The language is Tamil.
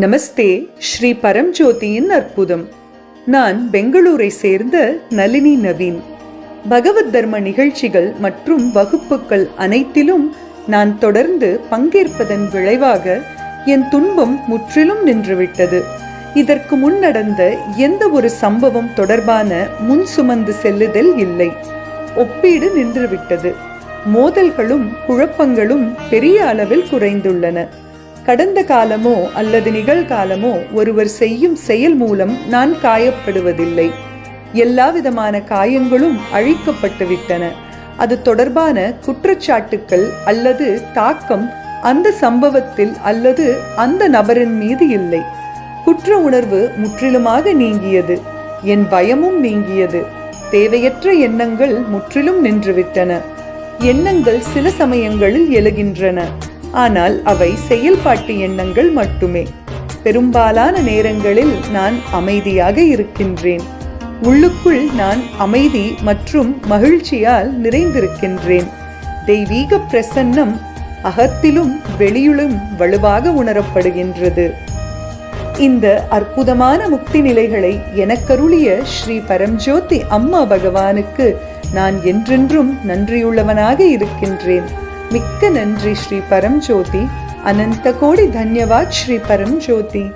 நமஸ்தே ஸ்ரீ பரம்ஜோதியின் அற்புதம். நான் பெங்களூரை சேர்ந்த நளினி நவீன். பகவத் தர்ம நிகழ்ச்சிகள் மற்றும் வகுப்புகள் அனைத்திலும் நான் தொடர்ந்து பங்கேற்பதன் விளைவாக என் துன்பம் முற்றிலும் நின்றுவிட்டது. இதற்கு முன் நடந்த எந்த ஒரு சம்பவம் தொடர்பான முன் சுமந்து செல்லுதல் இல்லை. ஒப்பீடு நின்றுவிட்டது. மோதல்களும் குழப்பங்களும் பெரிய அளவில் குறைந்துள்ளன. கடந்த காலமோ அல்லது நிகழ்காலமோ ஒருவர் செய்யும் செயல் மூலம் நான் காயப்படுவதில்லை. எல்லா விதமான காயங்களும் அழிக்கப்பட்டுவிட்டன அது தொடர்பான குற்றச்சாட்டுக்கள் அல்லது தாக்கம் அந்த சம்பவத்தில் அல்லது அந்த நபரின் மீது இல்லை. குற்ற உணர்வு முற்றிலுமாக நீங்கியது. என் பயமும் நீங்கியது. தேவையற்ற எண்ணங்கள் முற்றிலும் நின்றுவிட்டன. எண்ணங்கள் சில சமயங்களில் எழுகின்றன. ஆனால் அவை செயல்பாட்டு எண்ணங்கள் மட்டுமே. பெரும்பாலான நேரங்களில் நான் அமைதியாக இருக்கின்றேன். உள்ளுக்குள் நான் அமைதி மற்றும் மகிழ்ச்சியால் நிறைந்திருக்கின்றேன். தெய்வீக பிரசன்னம் அகத்திலும் வெளியிலும் வலுவாக உணரப்படுகின்றது. இந்த அற்புதமான முக்தி நிலைகளை எனக்கருளிய ஸ்ரீ பரம்ஜோதி அம்மா பகவானுக்கு நான் என்றென்றும் நன்றியுள்ளவனாக இருக்கின்றேன். மிக்க நன்றி ஸ்ரீ பரம்ஜோதி. அனந்த கோடி தன்யவாத் ஸ்ரீ பரம்ஜோதி.